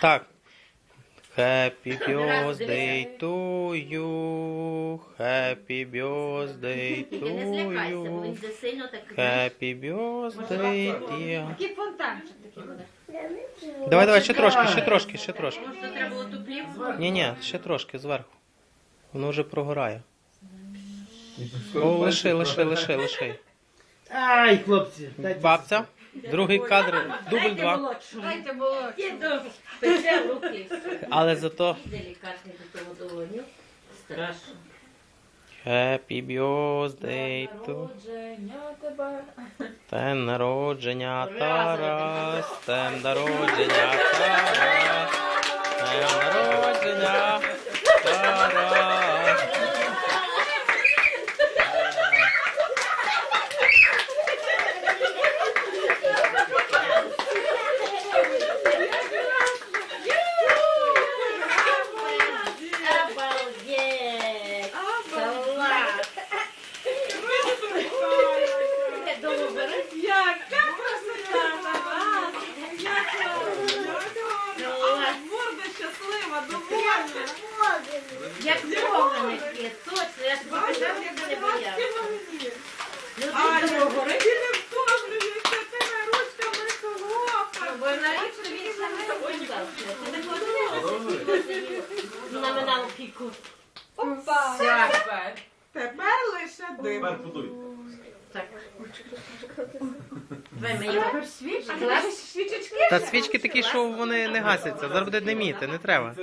Так. Happy birthday to you. Happy birthday Тільки не to злякайся, бо він you. сильно так. Happy birthday, dear. Такий фонтанчик такий буде. Давай, давай, ще трошки, ще трошки, ще трошки. Може, треба було ту плівку? Ні, ні, ще трошки зверху. Воно вже прогорає. О, лиши, лиши, лиши, лиши. Ай, хлопці, дайте. Бабця. Другий кадр, дубль два. Дайте було. Пече руки. Але зато Делікатний до того долоню. Страшно. Happy birthday to Народження тебе. День народження Тарас, день народження Тарас, щаслива, довольна! Як вогники, точно, я ж показав, як не боявся. Аня, Люди ти не втомлюєшся тими ручками солоха! Бо навіщо він саме сказав? Ти не ходив? Номинал піку. Опа! Тепер лише дим. Так. Давай свічечки. Та свічки такі, що вони не гасяться. Зараз буде диміти, не треба.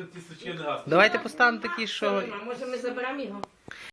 Давайте поставимо такі, що Може ми заберемо його?